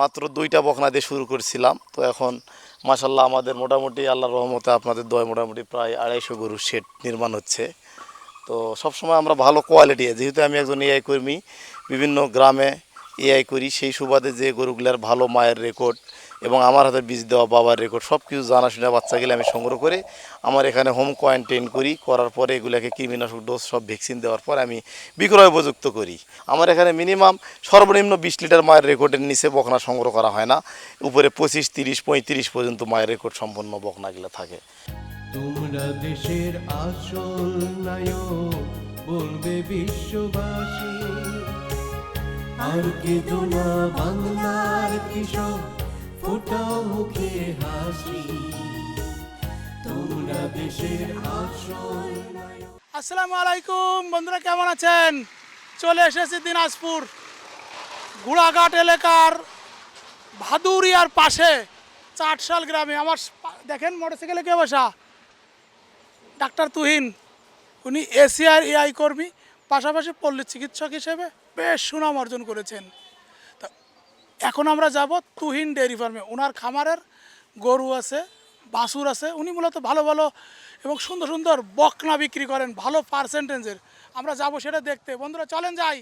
মাত্র দুইটা বকনা দিয়ে শুরু করেছিলাম। তো এখন মাসাল্লাহ আমাদের মোটামুটি আল্লাহর রহমতে আপনাদের দয় মোটামুটি প্রায় আড়াইশো গরুর শেড নির্মাণ হচ্ছে। তো সবসময় আমরা ভালো কোয়ালিটি যেহেতু আমি একজন এআই কর্মী, বিভিন্ন গ্রামে এআই করি, সেই সুবাদে যে গরুগুলার ভালো মায়ের রেকর্ড এবং আমার হাতে বীজ দেওয়া, বাবার রেকর্ড সব কিছু জানাশোনা বাচ্চাগুলো আমি সংগ্রহ করে আমার এখানে হোম কোয়ারেন্টাইন করি। করার পরে এগুলোকে কৃমিনাশক ডোজ সব ভ্যাকসিন দেওয়ার পর আমি বিক্রয় উপযুক্ত করি। আমার এখানে মিনিমাম সর্বনিম্ন বিশ লিটার মায়ের রেকর্ডের নিচে বকনা সংগ্রহ করা হয় না। উপরে পঁচিশ, তিরিশ, পঁয়ত্রিশ পর্যন্ত মায়ের রেকর্ড সম্পন্ন বকনাগুলো থাকে। তোমরা দেশের আসল নায়ক, বলবে বিশ্ববাসী। আর না বাংলার মুখে হাসি। তোমরা দেশের নায়ক আসসালামু আলাইকুম, বন্ধুরা কেমন আছেন? চলে এসেছি দিনাজপুর, গুড়াঘাট এলাকার ভাদুরিয়ার পাশে, চাটশাল গ্রামে। আমার দেখেন মোটরসাইকেলে কে বসা? ডাক্তার তুহিন। উনি এশিয়ার এআই কর্মী, পাশাপাশি পল্লী চিকিৎসক হিসেবে বেশ সুনাম অর্জন করেছেন। এখন আমরা যাব তুহিন ডেয়ারি ফার্মে। ওনার খামারের গরু আছে বাসুর আছে। উনি মূলত ভালো ভালো এবং সুন্দর সুন্দর বকনা বিক্রি করেন, ভালো পার্সেন্টেজের আমরা যাব সেটা দেখতে। বন্ধুরা, চলেন যাই।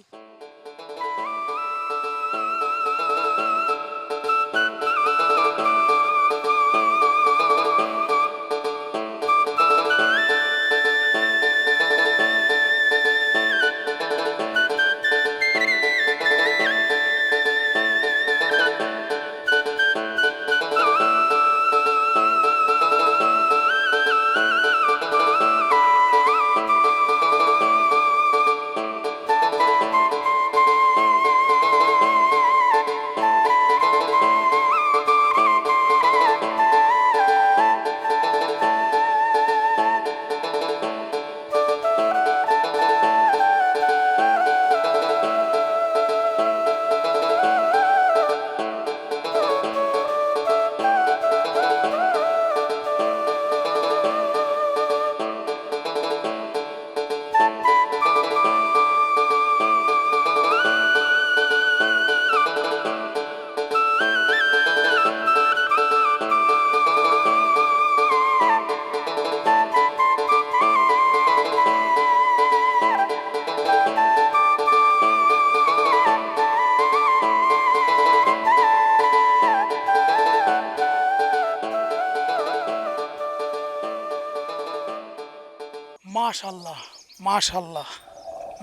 মাশাল্লাহ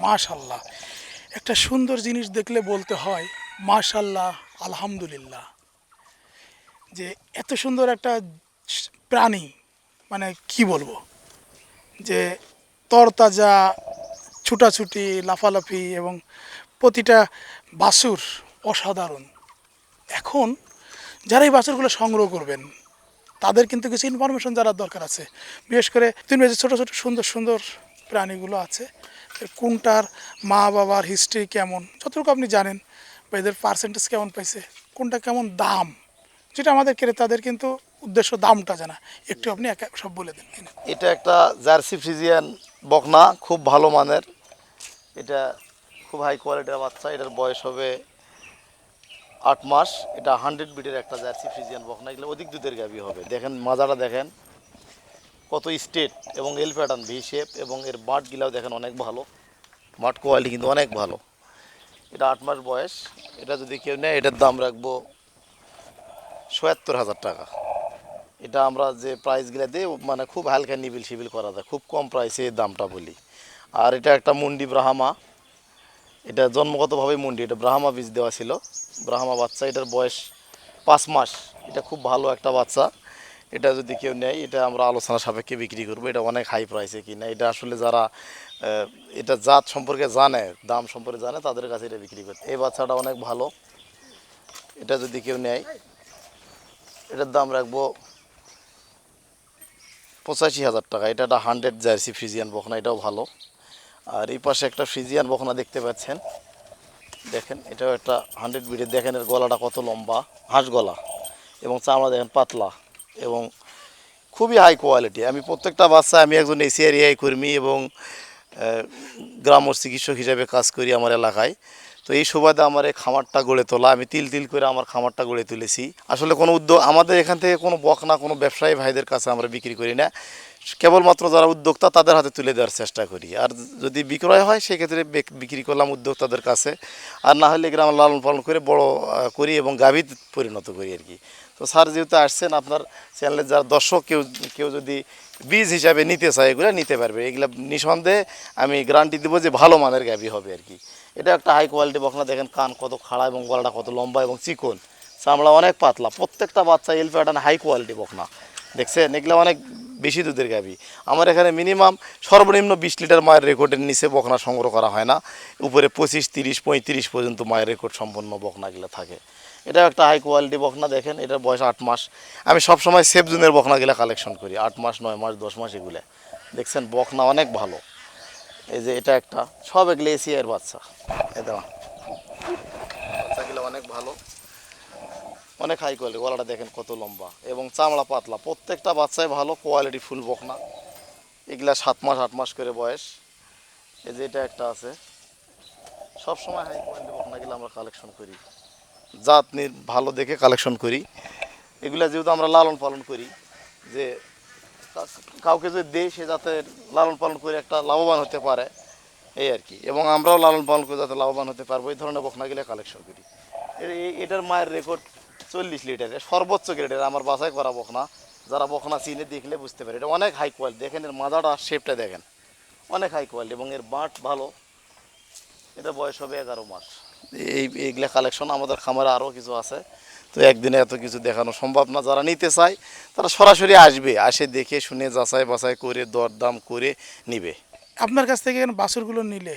মাশাল্লাহ। একটা সুন্দর জিনিস দেখলে বলতে হয়, মাশাল্লাহ, আলহামদুলিল্লাহ। যে এত সুন্দর একটা প্রাণী মানে কি বলব? যে তরতাজা, ছুটাছুটি, লাফালাফি এবং প্রতিটা বাছুর অসাধারণ। এখন যারা এই বাছুরগুলো সংগ্রহ করবেন, তাদের কিন্তু কিছু ইনফরমেশন জানার দরকার আছে। বিশেষ করে তুমি ছোটো ছোটো, সুন্দর সুন্দর প্রাণীগুলো আছে। কোনটার মা বাবার হিস্ট্রি কেমন? যতটুকু আপনি জানেন বা এদের পার্সেন্টেজ কেমন পাইছে, কোনটা কেমন দাম, যেটা আমাদের ক্রেতাদের কিন্তু উদ্দেশ্য দামটা জানা। একটু আপনি একা সব বলে দেন। এটা একটা জার্সি ফ্রিজিয়ান বকনা, খুব ভালো মানের। এটা খুব হাই কোয়ালিটির বাচ্চা, এটার বয়স হবে আট মাস। এটা হান্ড্রেড বিটের একটা জার্সি ফ্রিজিয়ান বকনা, এগুলো অধিক দুধের গাভি হবে। দেখেন, মাজাটা দেখেন। কত স্টেট এবং এল প্যাটার্ন ভি শেপ এবং এর বাটগুলাও দেখেন অনেক ভালো। মাঠ কোয়ালিটি কিন্তু অনেক ভালো। এটা আট মাস বয়স। এটা যদি কেউ নেয়, এটার দাম রাখব সয়াত্তর হাজার টাকা। এটা আমরা যে প্রাইসগুলো দিই মানে খুব হালকা নিবিল সিবিল করা যায়, খুব কম প্রাইসে দামটা বলি। আর এটা একটা মুন্ডি ব্রাহ্মা। এটা জন্মগতভাবে মুন্ডি, এটা ব্রাহ্মা বীজ দেওয়া ছিল। ব্রাহ্মা বাচ্চা, এটার বয়স পাঁচ মাস। এটা খুব ভালো একটা বাচ্চা। এটা যদি কেউ নেয়, এটা আমরা আলোচনা সাপেক্ষে বিক্রি করব। এটা অনেক হাই প্রাইসে কিনা। এটা আসলে যারা এটা জাত সম্পর্কে জানে, দাম সম্পর্কে জানে, তাদের কাছে এটা বিক্রি করতে। এই বাচ্চাটা অনেক ভালো। এটা যদি কেউ নেয়, এটার দাম রাখব পঁচাশি হাজার টাকা। এটা একটা হান্ড্রেড জার্সি ফ্রিজিয়ান বখনা, এটাও ভালো। আর এই পাশে একটা ফ্রিজিয়ান বখনা দেখতে পাচ্ছেন। দেখেন, এটাও একটা হান্ড্রেড বিডের দেখেন এর গলাটা কত লম্বা। হাঁস গলা। এবং চামড়া দেখেন পাতলা। এবং খুবই হাই কোয়ালিটি আমি প্রত্যেকটা বাচ্চা, আমি একজন এসিআর এআই কর্মী এবং গ্রাম্য চিকিৎসক হিসাবে কাজ করি আমার এলাকায়। তো এই সুবাদে আমার এই খামারটা গড়ে তোলা, আমি তিল তিল করে আমার খামারটা গড়ে তুলেছি। আসলে কোনো উদ্যোগ, আমাদের এখান থেকে কোনো বকনা কোনো ব্যবসায়ী ভাইদের কাছে আমরা বিক্রি করি না। কেবলমাত্র যারা উদ্যোক্তা, তাদের হাতে তুলে দেওয়ার চেষ্টা করি। আর যদি বিক্রয় হয়, সেক্ষেত্রে বিক্রি করলাম উদ্যোক্তাদের কাছে। আর না হলে গ্রাম লালন পালন করে বড় করি এবং গাভীত পরিণত করি আর কি। তো স্যার যেহেতু আসছেন, আপনার চ্যানেলের যারা দর্শক, কেউ কেউ যদি বীজ হিসাবে নিতে চায়, এগুলো নিতে পারবে। এগুলো নিঃসন্দেহে আমি গ্যারান্টি দেবো যে ভালো মানের গাভী হবে আর কি। এটা একটা হাই কোয়ালিটি বকনা, দেখেন কান কত খাড়া এবং গলাটা কত লম্বা এবং চিকন। চামড়া অনেক পাতলা, প্রত্যেকটা বাচ্চা এল প্যাটার্ন হাই কোয়ালিটি বকনা। দেখছেন? এগুলো অনেক বেশি দুধের গাভী। আমার এখানে মিনিমাম সর্বনিম্ন বিশ লিটার মায়ের রেকর্ডের নিচে বকনা সংগ্রহ করা হয় না। উপরে পঁচিশ, তিরিশ, পঁয়ত্রিশ পর্যন্ত মায়ের রেকর্ড সম্পন্ন বকনাগুলো থাকে। এটা একটা হাই কোয়ালিটি বকনা দেখেন, এটার বয়স আট মাস। আমি সবসময় সেফ জুনের বকনাগুলো কালেকশন করি, আট মাস, নয় মাস, দশ মাস এগুলো। দেখছেন বকনা অনেক ভালো। এই যে এটা একটা, সব এগুলো এসিআর বাচ্চা। দেখো বাচ্চাগুলো অনেক ভালো। অনেক হাই কোয়ালিটি গলাটা দেখেন কত লম্বা। এবং চামড়া পাতলা, প্রত্যেকটা বাচ্চাই ভালো কোয়ালিটি ফুল বকনা এগুলা সাত মাস, আট মাস করে বয়স। এই যে এটা একটা আছে। সব সময় হাই কোয়ালিটি বকনাগুলো আমরা কালেকশন করি। জাত নি- ভালো দেখে কালেকশন করি। এগুলা যেহেতু আমরা লালন পালন করি, যে কাউকে যদি দেই সে যাতে লালন পালন করে একটা লাভবান হতে পারে, এই আর কি। এবং আমরাও লালন পালন করে যাতে লাভবান হতে পারব, এই ধরনের বকনাগুলো কালেকশন করি। এটার মায়ের রেকর্ড চল্লিশ লিটারের সর্বোচ্চ গ্রেডের আমার বাছাই করা বকনা। যারা বকনা চিনে দেখলে বুঝতে পারে, এটা অনেক হাই কোয়ালিটি দেখেন এর মাজাটা শেপটা দেখেন। অনেক হাই কোয়ালিটি এবং এর বাঁট ভালো। এটা বয়স হবে এগারো মাস। এই এইগুলা কালেকশন আমাদের খামারে আরও কিছু আছে। তো একদিনে এত কিছু দেখানো সম্ভব না। যারা নিতে চায় তারা সরাসরি আসবে আসে দেখে শুনে যাচাই বাছাই করে দরদাম করে নিবে। আপনার কাছ থেকে এখানে বাছুরগুলো নিলে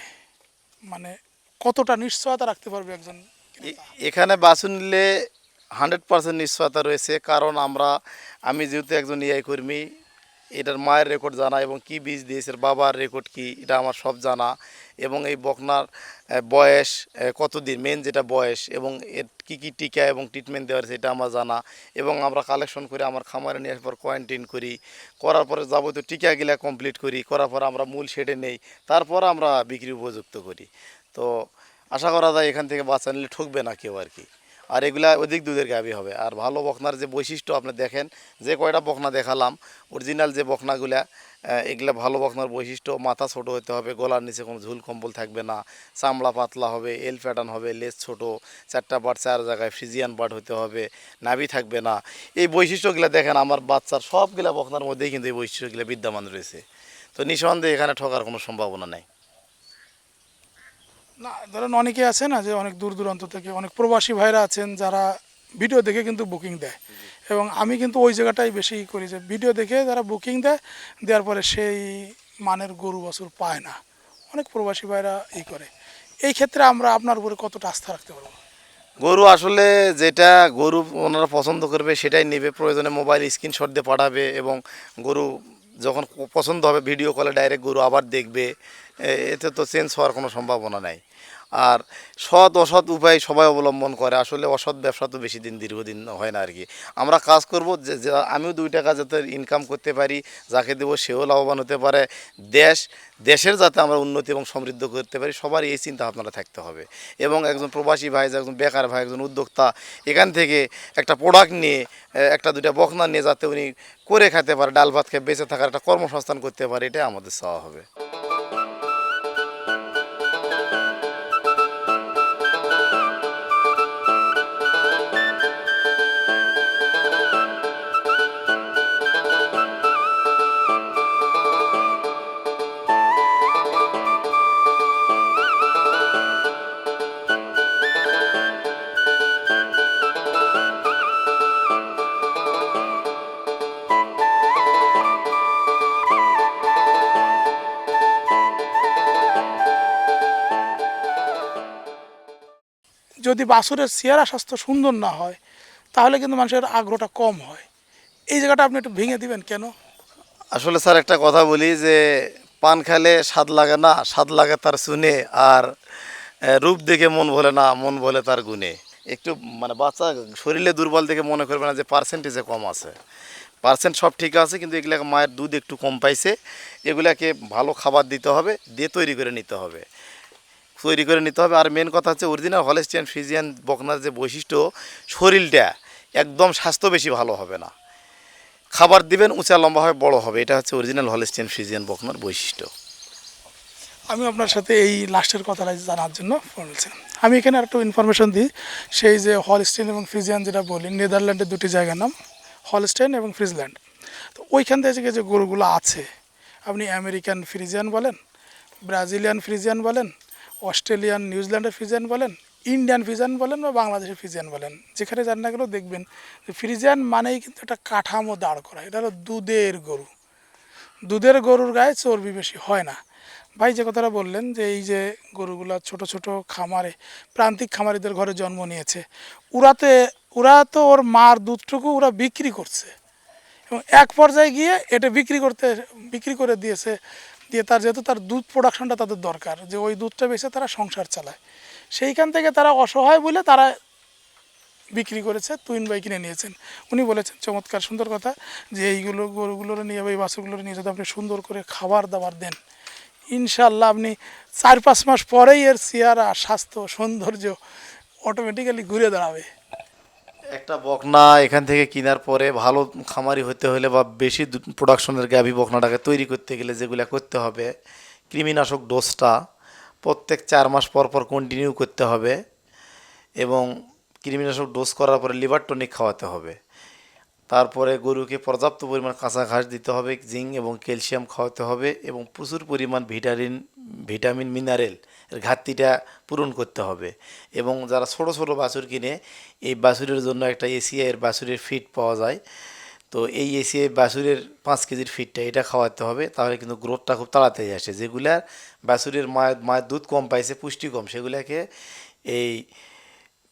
মানে কতটা নিশ্চয়তা রাখতে পারবে একজন এখানে বাছুর নিলে হান্ড্রেড পার্সেন্ট নিশ্চয়তা রয়েছে। কারণ আমরা আমি যেহেতু একজন ইআই কর্মী এটার মায়ের রেকর্ড জানা এবং কি বীজ দিয়েছে বাবার রেকর্ড কি, এটা আমার সব জানা। এবং এই বকনার বয়স কতদিন মেন যেটা বয়স এবং এর কী কী টিকা এবং ট্রিটমেন্ট দেওয়ার সেটা আমার জানা। এবং আমরা কালেকশন করে আমার খামারে নিয়ে আসার পর কোয়ারেন্টাইন করি। করার পরে যাবতীয় টিকাগুলা কমপ্লিট করি, করার পর আমরা মূল শেডে নেই। তারপর আমরা বিক্রি উপযুক্ত করি। তো আশা করা যায় এখান থেকে বাচ্চা নিলে ঠকবে না কেউ আর কি। আর এগুলা অধিক দুধের গাভী হবে। আর ভালো বকনার যে বৈশিষ্ট্য আপনি দেখেন যে কয়টা বকনা দেখালাম অরিজিনাল যে বকনাগুলা আহ, এগুলা ভালো বখনার বৈশিষ্ট্য মাথা ছোট হতে হবে গলার নিচে কোনো ঝুল কম্বল থাকবে না চামড়া পাতলা হবে এল প্যাটার্ন হবে লেজ ছোট চারটা বাট চার জায়গায় ফ্রিজিয়ান বাট হতে হবে নাভি থাকবে না। এই বৈশিষ্ট্যগুলো দেখেন আমার বাচ্চার সবগুলা বখনার মধ্যেই কিন্তু এই বৈশিষ্ট্যগুলো বিদ্যমান রয়েছে। তো নিঃসন্দেহে এখানে ঠকার কোনো সম্ভাবনা নেই। না, ধরেন অনেকে আছে না যে অনেক দূর দূরান্ত থেকে অনেক প্রবাসী ভাইরা আছেন যারা ভিডিও দেখে কিন্তু বুকিং দেয়। এবং আমি কিন্তু ওই জায়গাটাই বেশি করি যে ভিডিও দেখে যারা বুকিং দেয়, দেওয়ার পরে সেই মানের গরু বাছুর পায় না। অনেক প্রবাসী ভাইরা এই করে। এই ক্ষেত্রে আমরা আপনার উপরে কতটা আস্থা রাখতে পারব? গরু আসলে যেটা গরু ওনারা পছন্দ করবে সেটাই নেবে। প্রয়োজনে মোবাইল স্ক্রিনশট দিয়ে পাঠাবে এবং গরু যখন পছন্দ হবে ভিডিও কলে ডাইরেক্ট গরু আবার দেখবে এতে তো চেঞ্জ হওয়ার কোনো সম্ভাবনা নাই। আর সৎ অসৎ উপায় সবাই অবলম্বন করে। আসলে অসৎ ব্যবসা তো বেশি দিন দীর্ঘদিন হয় না আর কি আমরা কাজ করব, যে আমিও দুই টাকা যাতে ইনকাম করতে পারি, যাকে দেবো সেও লাভবান হতে পারে। দেশ, দেশের যাতে আমরা উন্নতি এবং সমৃদ্ধ করতে পারি, সবার এই চিন্তা ভাবনাটা থাকতে হবে। এবং একজন প্রবাসী ভাই একজন বেকার ভাই, একজন উদ্যোক্তা, এখান থেকে একটা প্রোডাক্ট নিয়ে একটা দুইটা বখনা নিয়ে যাতে উনি করে খেতে পারে, ডাল ভাত খেয়ে বেঁচে থাকার একটা কর্মসংস্থান করতে পারে, এটাই আমাদের চাওয়া হবে। যদি বাছুরের চেহারা স্বাস্থ্য সুন্দর না হয়, তাহলে কিন্তু মানুষের আগ্রহটা কম হয়। এই জায়গাটা আপনি একটু ভেঙে দিবেন কেন? আসলে স্যার, একটা কথা বলি যে, পান খেলে স্বাদ লাগে না, স্বাদ লাগে তার শুনে আর রূপ দেখে মন ভোলে না, মন ভোলে তার গুণে। একটু মানে বাচ্চা শরীরে দুর্বল দেখে মনে করবে না যে পার্সেন্টেজে কম আছে। পার্সেন্ট সব ঠিক আছে, কিন্তু এগুলাকে মায়ের দুধ একটু কম পাইছে। এগুলাকে ভালো খাবার দিতে হবে, দিয়ে তৈরি করে নিতে হবে। তৈরি করে নিতে হবে। আর মেন কথা হচ্ছে অরিজিনাল হলেস্টিয়ান ফ্রিজিয়ান বকনার যে বৈশিষ্ট্য, শরীরটা একদম স্বাস্থ্য বেশি ভালো হবে না। খাবার দিবেন, উঁচা লম্বা হবে, বড় হবে। এটা হচ্ছে অরিজিনাল হলেস্টিয়ান ফ্রিজিয়ান বকনার বৈশিষ্ট্য। আমি আপনার সাথে এই লাস্টের কথাটা জানার জন্য ফোন আমি এখানে একটু ইনফরমেশন দিই। সেই যে হলস্টেন এবং ফ্রিজিয়ান যেটা বলি নেদারল্যান্ডের দুটি জায়গার নাম হলস্টেন এবং ফ্রিজল্যান্ড তো ওইখান থেকে যে গরুগুলো আছে, আপনি আমেরিকান ফ্রিজিয়ান বলেন ব্রাজিলিয়ান ফ্রিজিয়ান বলেন অস্ট্রেলিয়ান, নিউজিল্যান্ডের ফ্রিজিয়ান বলেন, ইন্ডিয়ান ফ্রিজিয়ান বলেন বা বাংলাদেশের ফ্রিজিয়ান বলেন, যেখানে যান না গেলেও দেখবেন ফ্রিজিয়ান মানেই কিন্তু একটা কাঠামো দাঁড় করা, এটা হলো দুধের গরু। দুধের গরুর গায়ে চর্বি বেশি হয় না। ভাই যে কথাটা বললেন যে এই যে গরুগুলা ছোট ছোট খামারে, প্রান্তিক খামারিদের ঘরে জন্ম নিয়েছে ওরাতে ওরা তো ওর মার দুধটুকু ওরা বিক্রি করছে। এবং এক পর্যায়ে গিয়ে এটা বিক্রি করতে, বিক্রি করে দিয়েছে দিয়ে তার যেহেতু তার দুধ প্রোডাকশনটা তাদের দরকার, যে ওই দুধটা বেচে তারা সংসার চালায়। সেইখান থেকে তারা অসহায় বলে তারা বিক্রি করেছে তুইন বাই কিনে নিয়েছেন। উনি বলেছেন, চমৎকার, সুন্দর কথা যে এইগুলো গরুগুলোর নিয়ে বা এই বাছুরগুলোর নিয়ে যদি আপনি সুন্দর করে খাবার দাবার দেন ইনশাল্লাহ আপনি চার পাঁচ মাস পরেই এর চেহারা, স্বাস্থ্য, সৌন্দর্য অটোমেটিক্যালি ঘুরে দাঁড়াবে। একটা বকনা এখান থেকে কেনার পরে ভালো খামারি হতে হলে বা বেশি প্রোডাকশনের গাভী বকনাটাকে তৈরি করতে গেলে যেগুলো করতে হবে, কৃমিনাশক ডোজটা প্রত্যেক চার মাস পর পর কন্টিনিউ করতে হবে এবং কৃমিনাশক ডোজ করার পরে লিভার টনিক খাওয়াতে হবে। তারপরে গরুকে পর্যাপ্ত পরিমাণ কাঁচা ঘাস দিতে হবে জিঙ্ক এবং ক্যালসিয়াম খাওয়াতে হবে এবং প্রচুর পরিমাণ ভিটামিন ভিটামিন মিনারেল এর ঘাটতিটা পূরণ করতে হবে। এবং যারা ছোট ছোট বাছুর কিনে, এই বাছুরের জন্য একটা এসিআই এর বাছুরের ফিট পাওয়া যায়। তো এই এসিআই বাছুরের পাঁচ কেজির ফিটটা এটা খাওয়াতে হবে, তাহলে কিন্তু গ্রোথটা খুব তাড়াতাড়ি আসে। যেগুলার বাছুরের মায়ের মায়ের দুধ কম পাইছে, পুষ্টি কম, সেগুলাকে এই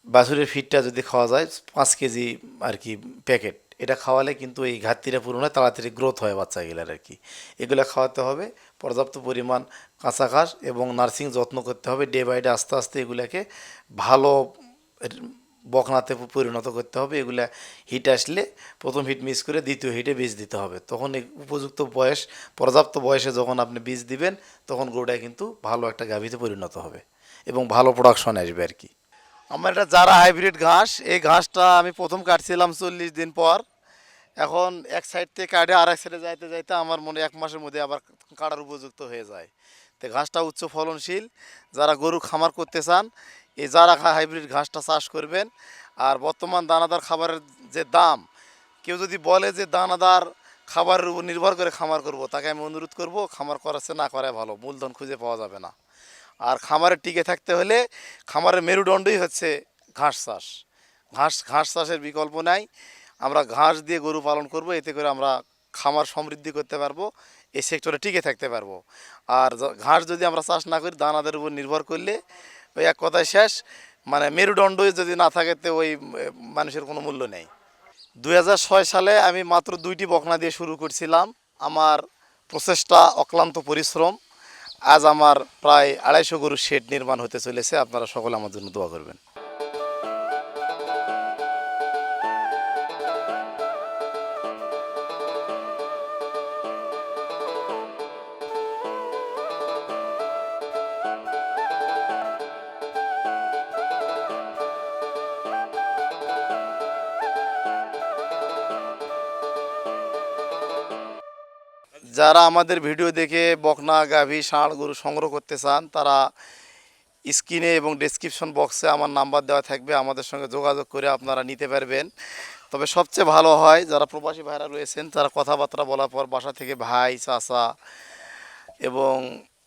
বাছুরের ফিটটা যদি খাওয়া যায়, পাঁচ কেজি আর কি প্যাকেট এটা খাওয়ালে কিন্তু এই ঘাটতিটা পূরণ হয়, তাড়াতাড়ি গ্রোথ হয় বাচ্চাগুলার আর কি এগুলো খাওয়াতে হবে পর্যাপ্ত পরিমাণ কাঁচা ঘাস এবং নার্সিং যত্ন করতে হবে। ডে বাই ডে আস্তে আস্তে এগুলাকে ভালো বকনাতে পরিণত করতে হবে। এগুলা হিট আসলে প্রথম হিট মিস করে দ্বিতীয় হিটে বীজ দিতে হবে। তখন উপযুক্ত বয়স, পর্যাপ্ত বয়সে যখন আপনি বীজ দিবেন, তখন গরুটা কিন্তু ভালো একটা গাভীতে পরিণত হবে এবং ভালো প্রোডাকশন আসবে আর কি। আমার এটা যারা হাইব্রিড ঘাস, এই ঘাসটা আমি প্রথম কাটছিলাম চল্লিশ দিন পর। এখন এক সাইড থেকে কাটে আর এক সাইডে যাইতে যাইতে আমার মনে এক মাসের মধ্যে আবার কাটার উপযুক্ত হয়ে যায়। তো ঘাসটা উচ্চ ফলনশীল, যারা গরু খামার করতে চান, এই যারা হাইব্রিড ঘাসটা চাষ করবেন, আর বর্তমান দানাদার খাবারের যে দাম, কেউ যদি বলে যে দানাদার খাবারের উপর নির্ভর করে খামার করব, তাকে আমি অনুরোধ করব, খামার করাচ্ছে না, করাই ভালো, মূলধন খুঁজে পাওয়া যাবে না। আর খামারে টিকে থাকতে হলে খামারের মেরুদণ্ডই হচ্ছে ঘাস চাষ। ঘাস ঘাস চাষের বিকল্প নাই। আমরা ঘাস দিয়ে গরু পালন করব, এতে করে আমরা খামার সমৃদ্ধি করতে পারব এই সেক্টরে টিকে থাকতে পারব। আর ঘাস যদি আমরা চাষ না করি, দানাদের উপর নির্ভর করলে ওই এক কথায় শেষ। মানে মেরুদণ্ডই যদি না থাকে, তো ওই মানুষের কোনো মূল্য নেই। দু হাজার ছয় সালে আমি মাত্র দুইটি বকনা দিয়ে শুরু করছিলাম। আমার প্রচেষ্টা অক্লান্ত পরিশ্রম। আজ আমার প্রায় আড়াইশো গরুর শেড নির্মাণ হতে চলেছে। আপনারা সকলে আমার জন্য দোয়া করবেন। যারা আমাদের ভিডিও দেখে বকনা, গাভী, ষাঁড় গরু সংগ্রহ করতে চান, তারা স্ক্রিনে এবং ডেসক্রিপশন বক্সে আমার নাম্বার দেওয়া থাকবে, আমাদের সঙ্গে যোগাযোগ করে আপনারা নিতে পারবেন। তবে সবচেয়ে ভালো হয়, যারা প্রবাসী ভাইরা রয়েছেন, তারা কথাবার্তা বলার পর বাসা থেকে ভাই, চাচা এবং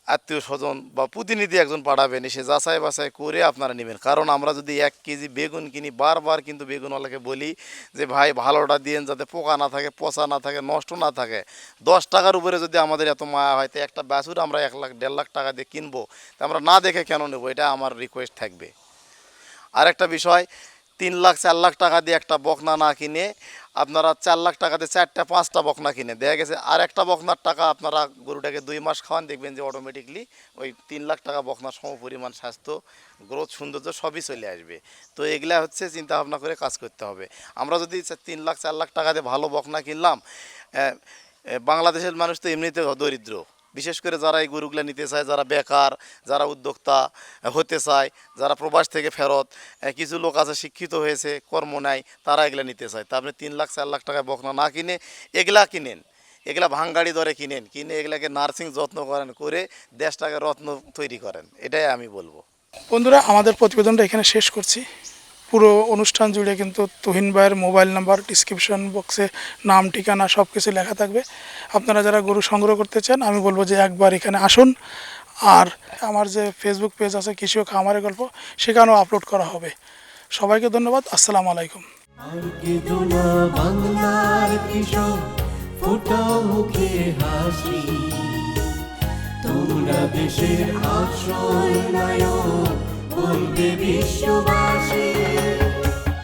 আত্মীয় স্বজন বা প্রতিনিধি একজন পাঠাবেন, এসে যাচাই বাছাই করে আপনারা নেবেন। কারণ আমরা যদি এক কেজি বেগুন কিনি, বারবার কিন্তু বেগুনওয়ালাকে বলি যে, ভাই, ভালোটা দিয়েন যাতে পোকা না থাকে, পচা না থাকে, নষ্ট না থাকে। দশ টাকার উপরে যদি আমাদের এত মায়া হয়, তো একটা বাছুর আমরা এক লাখ, দেড় লাখ টাকা দিয়ে কিনবো। তা আমরা না দেখে কেন নেব? এটা আমার রিকোয়েস্ট থাকবে। আর একটা বিষয়, তিন লাখ, চার লাখ টাকা দিয়ে একটা বকনা না কিনে আপনারা চার লাখ টাকাতে চারটা, পাঁচটা বকনা কিনে। দেখা গেছে আর একটা বকনার টাকা আপনারা গরুটাকে দুই মাস খাওয়ান, দেখবেন যে অটোমেটিকলি ওই তিন লাখ টাকা বকনার সমপরিমাণ স্বাস্থ্য গ্রোথ সৌন্দর্য সবই চলে আসবে। তো এগুলা হচ্ছে চিন্তা ভাবনা করে কাজ করতে হবে। আমরা যদি তিন লাখ, চার লাখ টাকাতে ভালো বকনা কিনলাম বাংলাদেশের মানুষ তো এমনিতে দরিদ্র বিশেষ করে যারা এই গরুগুলো নিতে চায়, যারা বেকার, যারা উদ্যোক্তা হতে চায়, যারা প্রবাস থেকে ফেরত কিছু লোক আছে শিক্ষিত হয়েছে, কর্ম নাই, তারা এগুলা নিতে চায়। তা আপনি তিন লাখ, চার লাখ টাকায় বকনা না কিনে এগুলা কিনেন। এগুলা ভাঙ্গাড়ি দরে কিনেন, কিনে এগুলাকে নার্সিং যত্ন করেন, করে দেশটাকে রত্ন তৈরি করেন। এটাই আমি বলব। বন্ধুরা, আমাদের প্রতিবেদনটা এখানে শেষ করছি। পুরো অনুষ্ঠান জুড়ে কিন্তু তুহিন ভাইয়ের মোবাইল নাম্বার ডিসক্রিপশন বক্সে নাম, ঠিকানা সব কিছু লেখা থাকবে। আপনারা যারা গরু সংগ্রহ করতে চান, আমি বলব যে একবার এখানে আসুন। আর আমার যে ফেসবুক পেজ আছে, কৃষি ও খামারের গল্প, সেখানেও আপলোড করা হবে। সবাইকে ধন্যবাদ, আসসালামু আলাইকুম। কৃষক তোমরা দেশের নায়ক বলবে বিশ্ববাসী।